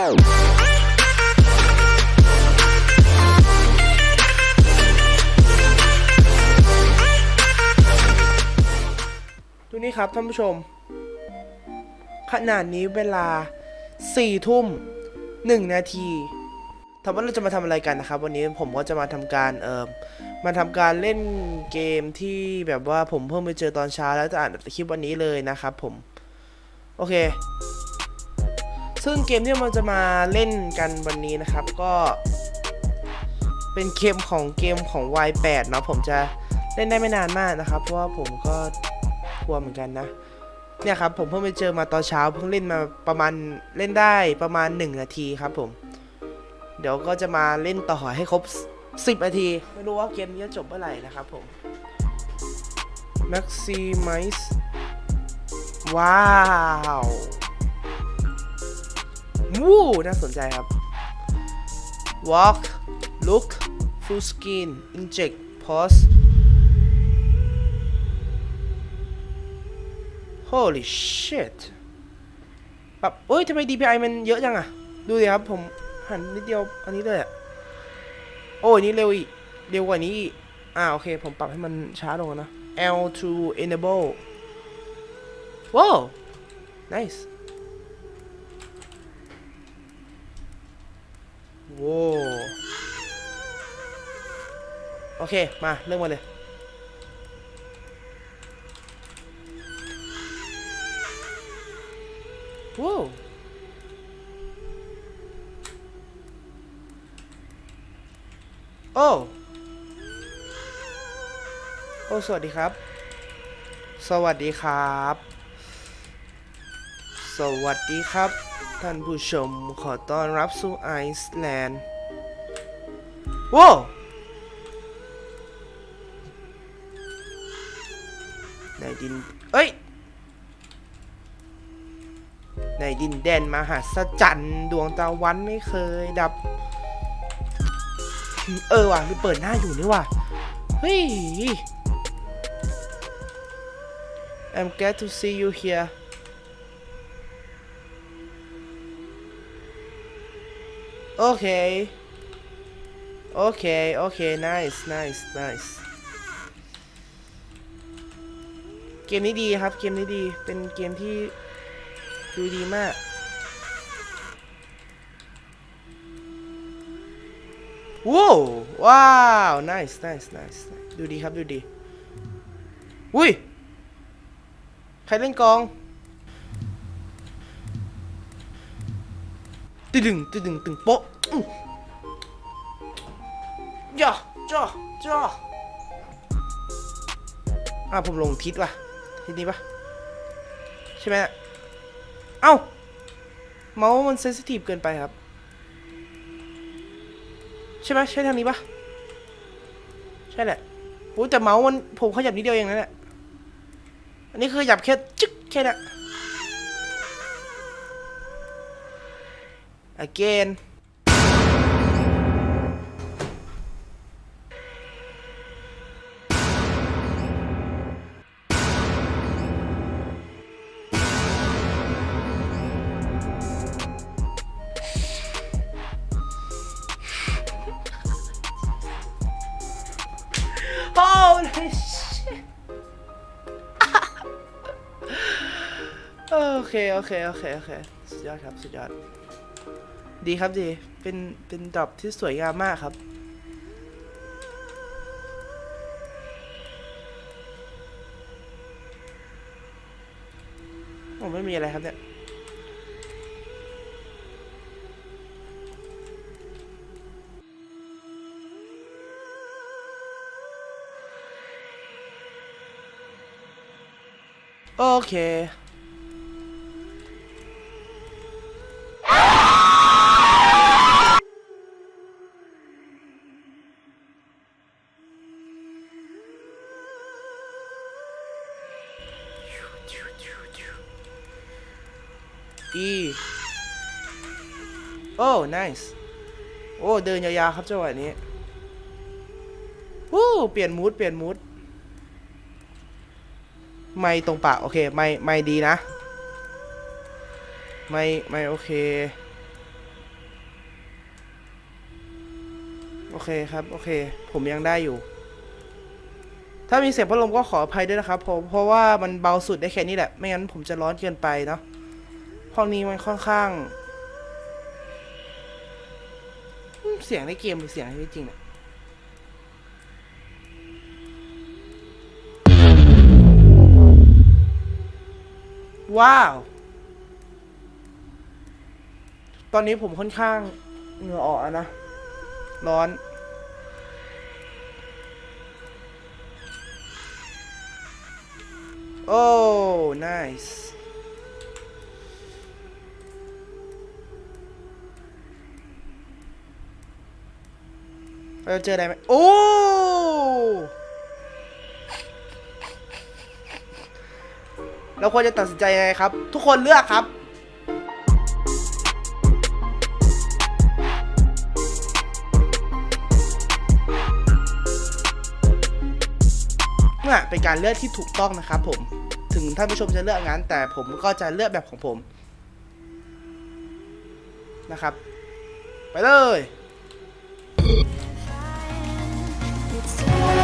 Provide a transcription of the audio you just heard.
ดูนี่ครับท่านผู้ชม ขนาดนี้เวลาสี่ทุ่มหนึ่งนาทีถามว่าเราจะมาทำอะไรกันนะครับ วันนี้ผมก็จะมาทำการเอ่อมาทำการเล่นเกมที่แบบว่าผมเพิ่งไปเจอตอนเช้าแล้วจะอ่านคลิปวันนี้เลยนะครับผม โอเค ซึ่งเกมที่มันจะมาเล่นกันวันนี้นะครับก็เป็นเกมของเกมของ Y8 เนาะผมจะเล่นได้ไม่นานมากนะครับ เพราะว่าผมก็กลัวเหมือนกันนะ เนี่ยครับผมเพิ่งไปเจอมาตอนเช้าเพิ่งเล่นมาประมาณเล่นได้ประมาณ 1 นาทีครับผม เดี๋ยวก็จะมาเล่นต่อให้ครบ 10 นาที ไม่รู้ว่าเกมนี้จะจบเมื่อไหร่นะครับผม Maximize ว้าว วู้น่าสนใจครับ Walk Look Full Screen Inject Pause Holy shit ปรับเอ้ยทำไม DPI มันเยอะจังอะดูดิครับผมหันนิดเดียวอันนี้เลยอะโอ้ยนี่เร็วอีกเร็วกว่านี้อีกอ่าโอเค ผมปรับให้มันช้าลงนะ L to enable ว้าว nice โว้โอเค มาเริ่มมาเลยว้าวโอ้ โอ้ สวัสดีครับ สวัสดีครับ สวัสดีครับ ท่านผู้ชมขอต้อนรับสู่ไอซ์แลนด์ว้าวในดิน เอ้ย ในดินแดนมหัศจรรดวงตะวันไม่เคยดับ เออว่ะมีเปิดหน้าอยู่นี่ว่ะ เฮ้ย I'm glad to see you here โอเค โอเค โอเค nice nice nice เกมนี้ดีครับ เกมนี้ดี เป็นเกมที่ดูดีมากว้าวว้าว nice nice nice ดูดีครับ ดูดี อุ้ย ใครเล่นกอง ตึดึงตึดึงตึงโป๊ะอื้ย่าจ้จ้าอะผมลงทิศว่ะทิศนี้ปะใช่ไหมอะเอ้า เมาส์มันเซนซิทีฟเกินไปครับ ใช่ไหมใช่ทางนี้ปะใช่แหละโอ้แต่เมาส์มันผมขยับนิดเดียวเองนะเนี่ยอันนี้คือขยับแค่จึ๊กแค่นี้น again โอ้ shit โอเคโอเคโอเคโอเคสุดยอดครับ สุดยอด ดีครับดี เป็น เป็นดรอปที่สวยงามมากครับ โอ้ไม่มีอะไรครับเนี่ย โอเค อีโอ้ nice โอ้ เดินยาวๆครับจังหวะนี้วู้เปลี่ยนมูด เปลี่ยนมูด ไม่ตรงปาก โอเค ไม่ ไม่ดีนะ ไม่ ไม่โอเค โอเคครับ โอเค ผมยังได้อยู่ ถ้ามีเสียงพัดลมก็ขออภัยด้วยนะครับเพราะเพราะว่ามันเบาสุดได้แค่นี้แหละ ไม่งั้นผมจะร้อนเกินไปเนาะ ห้องนี้มันค่อนข้าง เสียงในเกมหรือเสียงในจริงเนี่ยว้าว ตอนนี้ผมค่อนข้างเหงื่อออกนะ ร้อน โอ้ nice เราจะเจออะไรไหมโอ้เราควรจะตัดสินใจยังไงครับ ทุกคนเลือกครับเนี่ยเป็นการเลือกที่ถูกต้องนะครับผม ถึงท่านผู้ชมจะเลือกงั้น แต่ผมก็จะเลือกแบบของผม นะครับ ไปเลย It's